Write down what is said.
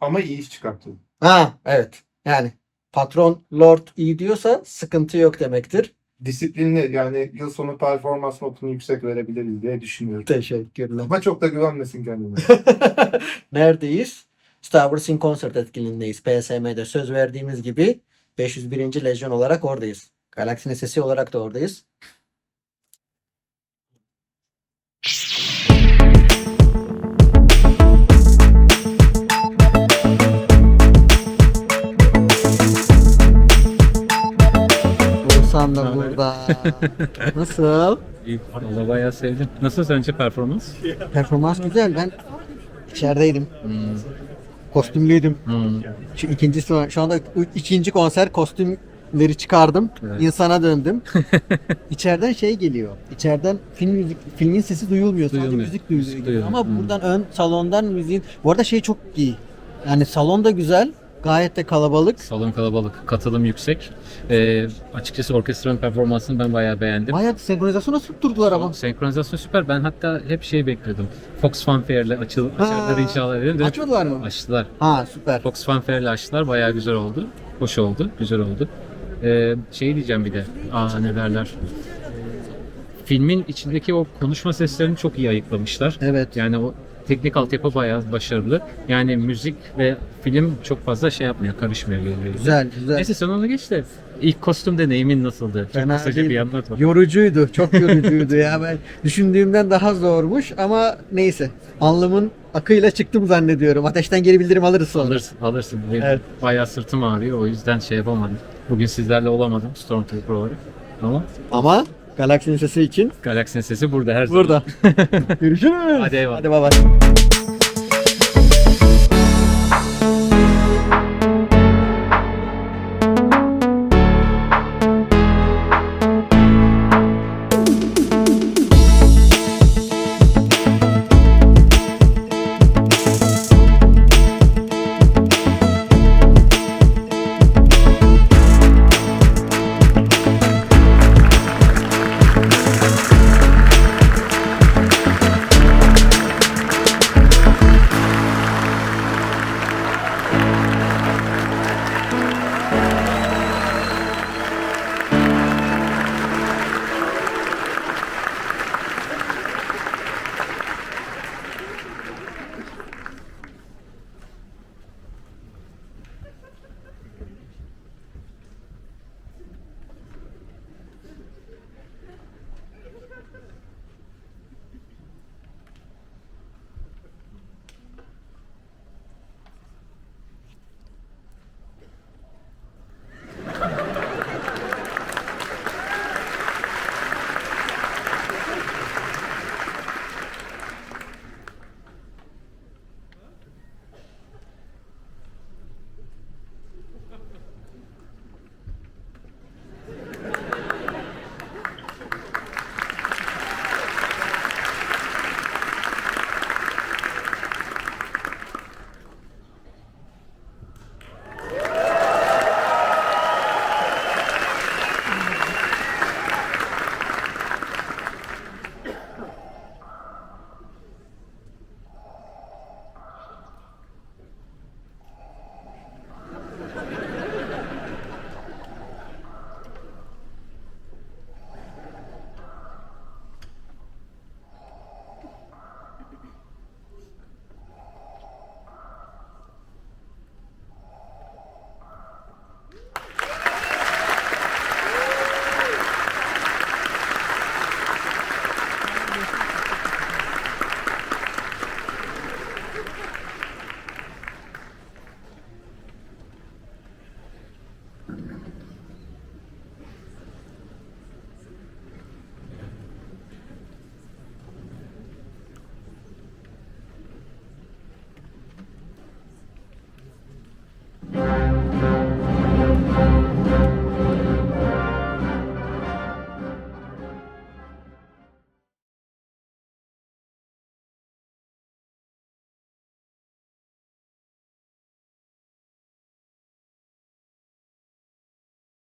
Ama iyi iş çıkarttı. Ha evet. Yani patron Lord iyi diyorsa sıkıntı yok demektir. Disiplinli yani yıl sonu performans notunu yüksek verebiliriz diye düşünüyorum. Teşekkürler. Ama çok da güvenmesin kendine. Neredeyiz? Star Wars in Concert etkinliğindeyiz. PSM'de söz verdiğimiz gibi 501. Lejyon olarak oradayız. Galaksinin sesi olarak da oradayız. Da burada. Nasıl? İyi, valla bayağı sevdim. Nasıl sence performans? Performans güzel. Ben içerideydim. Kostümlüydüm. Hmm. Şu ikinci şu anda ikinci konser kostümleri çıkardım. Evet. İnsana döndüm. İçeriden şey geliyor. İçeriden film müzik filmin sesi duyulmuyor. Sadece Duyulmuyor. Müzik duyuluyor. Ama Hmm. buradan ön salondan müziğin bu arada şey çok iyi. Yani salon da güzel. Gayet de kalabalık. Salon kalabalık, katılım yüksek. Ee, açıkçası orkestranın performansını ben bayağı beğendim. Bayağı senkronizasyona tutturdular ama. Senkronizasyon süper. Ben hatta hep şey bekliyordum. Fox Fanfare'le açıl açarlar inşallah dedim. de Açmadılar mı? Açtılar. Ha süper. Fox Fanfare'le açtılar. Bayağı güzel oldu. Hoş oldu. Güzel oldu. Ee, şey diyeceğim bir de. Aa ne derler. Filmin içindeki o konuşma seslerini çok iyi ayıklamışlar. Evet. Yani o teknik altyapı bayağı başarılı. Yani müzik ve film çok fazla şey yapmıyor, karışmıyor birbirine. Güzel güzel. Neyse sen onu geç de ilk kostüm deneyimin nasıldı? Çok Fena kısaca değil. bir anlat bak. Yorucuydu. Çok yorucuydu ya. Ben düşündüğümden daha zormuş ama neyse. Alnımın akıyla çıktım zannediyorum. Ateşten geri bildirim alırız sonra. Alırsın, alırsın. Benim Evet. Bayağı sırtım ağrıyor o yüzden şey yapamadım. Bugün sizlerle olamadım Stormtrooper olarak. Ama Ama Galaksinin sesi için Galaxy'nin sesi burada her zaman. burada. Görüşürüz. Hadi eyvallah. Hadi bay.